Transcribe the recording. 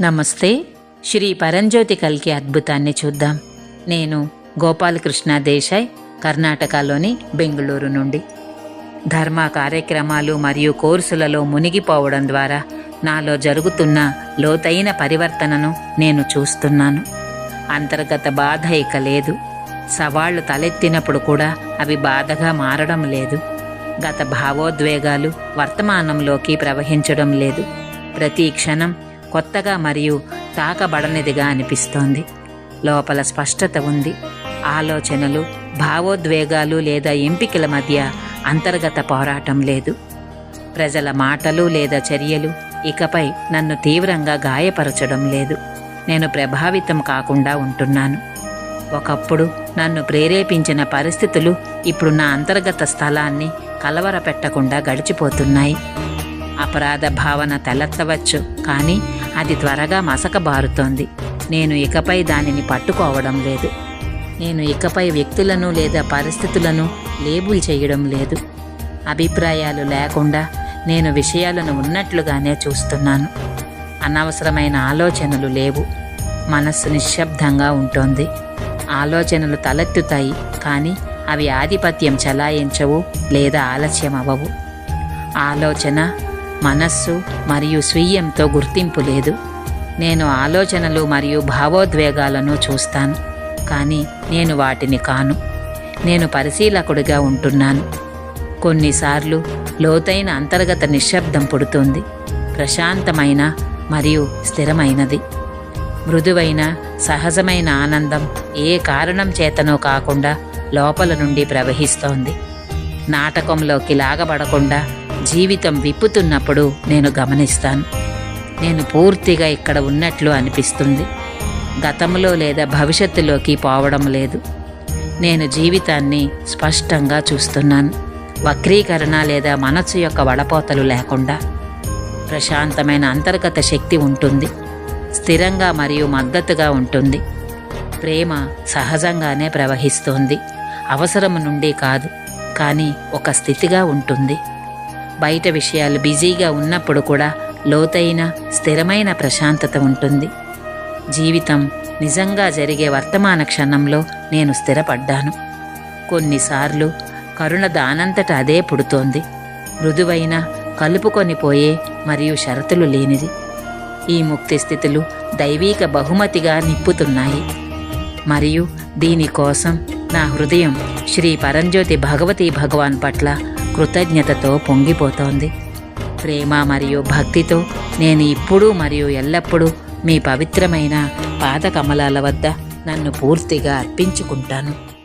నమస్తే శ్రీ పరంజ్యోతి కల్కి అద్భుతాన్ని చూద్దాం. నేను గోపాలకృష్ణ దేశాయ్ కర్ణాటకలోని బెంగళూరు నుండి. ధర్మ కార్యక్రమాలు మరియు కోర్సులలో మునిగిపోవడం ద్వారా నాలో జరుగుతున్న లోతైన పరివర్తనను నేను చూస్తున్నాను. అంతర్గత బాధ ఇక లేదు. సవాళ్ళు తలెత్తినప్పుడు కూడా అవి బాధగా మారడం లేదు. గత భావోద్వేగాలు వర్తమానంలోకి ప్రవహించడం లేదు. ప్రతి క్షణం కొత్తగా మరియు తాకబడనిదిగా అనిపిస్తోంది. లోపల స్పష్టత ఉంది. ఆలోచనలు భావోద్వేగాలు లేదా ఎంపికల మధ్య అంతర్గత పోరాటం లేదు. ప్రజల మాటలు లేదా చర్యలు ఇకపై నన్ను తీవ్రంగా గాయపరచడం లేదు. నేను ప్రభావితం కాకుండా ఉంటున్నాను. ఒకప్పుడు నన్ను ప్రేరేపించిన పరిస్థితులు ఇప్పుడు నా అంతర్గత స్థలాన్ని కలవరపెట్టకుండా గడిచిపోతున్నాయి. అపరాధ భావన తలెత్తవచ్చు కానీ అది త్వరగా మసకబారుతోంది. నేను ఇకపై దానిని పట్టుకోవడం లేదు. నేను ఇకపై వ్యక్తులను లేదా పరిస్థితులను లేబుల్ చేయడం లేదు. అభిప్రాయాలు లేకుండా నేను విషయాలను ఉన్నట్లుగానే చూస్తున్నాను. అనవసరమైన ఆలోచనలు లేవు. మనస్సు నిశ్శబ్దంగా ఉంటుంది. ఆలోచనలు తలెత్తుతాయి కానీ అవి ఆధిపత్యం చలాయించవు లేదా ఆలస్యం అవ్వవు ఆలోచన మనస్సు మరియు స్వీయంతో గుర్తింపు లేదు. నేను ఆలోచనలు మరియు భావోద్వేగాలను చూస్తాను కానీ నేను వాటిని కాను. నేను పరిశీలకుడిగా ఉంటున్నాను. కొన్నిసార్లు లోతైన అంతర్గత నిశ్శబ్దం పుడుతుంది ప్రశాంతమైన మరియు స్థిరమైనది. మృదువైన సహజమైన ఆనందం ఏ కారణం చేతనో కాకుండా లోపల నుండి ప్రవహిస్తోంది. నాటకంలోకి లాగబడకుండా జీవితం విప్పుతున్నప్పుడు నేను గమనిస్తాను. నేను పూర్తిగా ఇక్కడ ఉన్నట్లు అనిపిస్తుంది. గతంలో లేదా భవిష్యత్తులోకి పోవడం లేదు. నేను జీవితాన్ని స్పష్టంగా చూస్తున్నాను. వక్రీకరణ లేదా మనసు యొక్క వడపోతలు లేకుండా ప్రశాంతమైన అంతర్గత శక్తి ఉంటుంది. స్థిరంగా మరియు మద్దతుగా ఉంటుంది. ప్రేమ సహజంగానే ప్రవహిస్తోంది. అవసరం నుండి కాదు కానీ ఒక స్థితిగా ఉంటుంది. బయట విషయాలు బిజీగా ఉన్నప్పుడు కూడా లోతైన స్థిరమైన ప్రశాంతత ఉంటుంది. జీవితం నిజంగా జరిగే వర్తమాన క్షణంలో నేను స్థిరపడ్డాను. కొన్నిసార్లు కరుణ దానంతట అదే పుడుతోంది. మృదువైన కలుపుకొని పోయే మరియు షరతులు లేనిది. ఈ ముక్తి స్థితులు దైవీక బహుమతిగా నిప్పుతున్నాయి మరియు దీనికోసం నా హృదయం శ్రీ పరంజ్యోతి భగవతి భగవాన్ పట్ల కృతజ్ఞతతో పొంగిపోతోంది. ప్రేమ మరియు భక్తితో నేను ఇప్పుడు మరియు ఎల్లప్పుడూ మీ పవిత్రమైన పాద కమలాల వద్ద నన్ను పూర్తిగా అర్పించుకుంటాను.